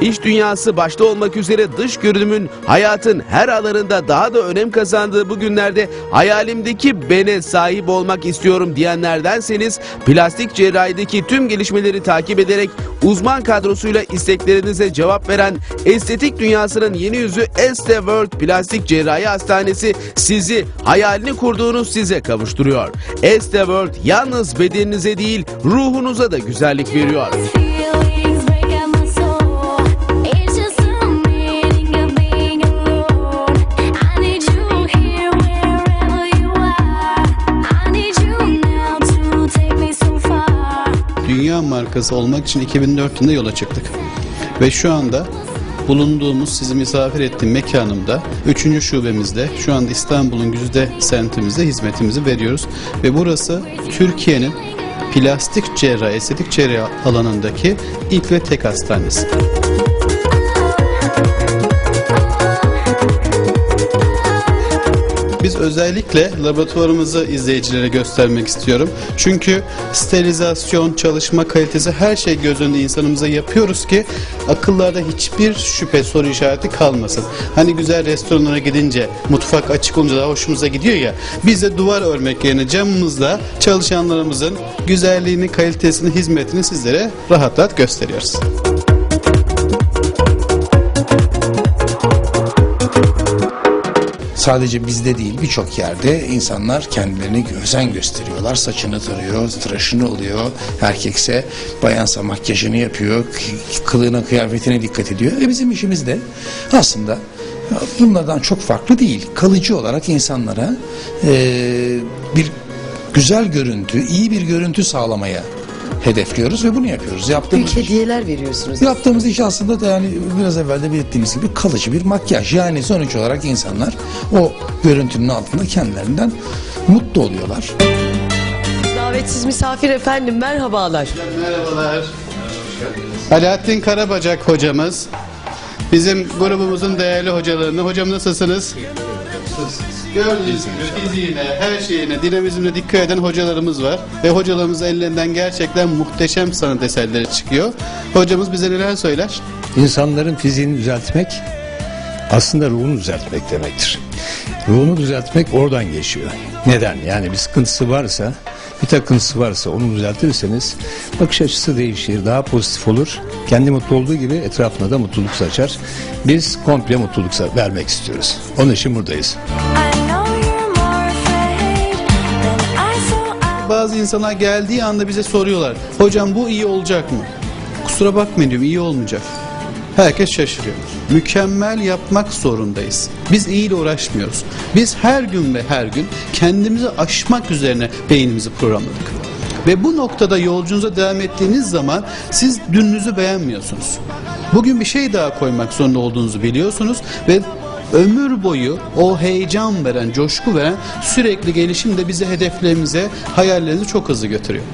İş dünyası başta olmak üzere dış görünümün hayatın her alanında daha da önem kazandığı bu günlerde hayalimdeki bene sahip olmak istiyorum diyenlerdenseniz plastik cerrahideki tüm gelişmeleri takip ederek uzman kadrosuyla isteklerinize cevap veren estetik dünyasının yeni yüzü Este World Plastik Cerrahi Hastanesi sizi hayalini kurduğunuz size kavuşturuyor. Este World yalnız bedeninize değil ruhunuza da güzellik veriyor. Markası olmak için 2004 yılında yola çıktık. Ve şu anda bulunduğumuz, sizi misafir ettiğim mekanımda, 3. şubemizde, şu anda İstanbul'un güzide semtimizde hizmetimizi veriyoruz. Ve burası Türkiye'nin plastik cerrahi, estetik cerrahi alanındaki ilk ve tek hastanesi. Biz özellikle laboratuvarımızı izleyicilere göstermek istiyorum. Çünkü sterilizasyon, çalışma kalitesi her şey göz önünde insanımıza yapıyoruz ki akıllarda hiçbir şüphe, soru işareti kalmasın. Hani güzel restoranlara gidince mutfak açık olunca daha hoşumuza gidiyor ya. Biz de duvar örmek yerine camımızla çalışanlarımızın güzelliğini, kalitesini, hizmetini sizlere rahat rahat gösteriyoruz. Sadece bizde değil birçok yerde insanlar kendilerini özen gösteriyorlar. Saçını tarıyor, tıraşını oluyor. Erkekse bayansa makyajını yapıyor. Kılığına, kıyafetine dikkat ediyor. E bizim işimiz de aslında bunlardan çok farklı değil. Kalıcı olarak insanlara e, bir güzel görüntü, iyi bir görüntü sağlamaya hedefliyoruz ve bunu yapıyoruz. Yaptığımız Büyük hediyeler veriyorsunuz. Yaptığımız iş aslında da yani biraz evvel de belirttiğimiz gibi kalıcı bir makyaj. Yani sonuç olarak insanlar o görüntünün altında kendilerinden mutlu oluyorlar. Davetsiz misafir efendim merhabalar. Merhabalar. Alaaddin Karabacak hocamız. Bizim grubumuzun değerli hocalarını. Hocam nasılsınız? Gördüğünüz gibi fiziğine, her şeyine, dinamizmine dikkat eden hocalarımız var. Ve hocalarımızın ellerinden gerçekten muhteşem sanat eserleri çıkıyor. Hocamız bize neler söyler? İnsanların fiziğini düzeltmek aslında ruhunu düzeltmek demektir. Ruhunu düzeltmek oradan geçiyor. Neden? Yani bir sıkıntısı varsa, bir takıntısı varsa onu düzeltirseniz bakış açısı değişir, daha pozitif olur. Kendi mutlu olduğu gibi etrafına da mutluluk saçar. Biz komple mutluluk vermek istiyoruz. Onun için buradayız. Bazı insanlar geldiği anda bize soruyorlar. Hocam bu iyi olacak mı? Kusura bakmayın diyorum iyi olmayacak. Herkes şaşırıyor. Mükemmel yapmak zorundayız. Biz iyi ile uğraşmıyoruz. Biz her gün ve her gün kendimizi aşmak üzerine beynimizi programladık. Ve bu noktada yolculuğunuza devam ettiğiniz zaman siz dününüzü beğenmiyorsunuz. Bugün bir şey daha koymak zorunda olduğunuzu biliyorsunuz ve ömür boyu o heyecan veren, coşku veren sürekli gelişim de bizi hedeflerimize, hayallerimize çok hızlı götürüyor.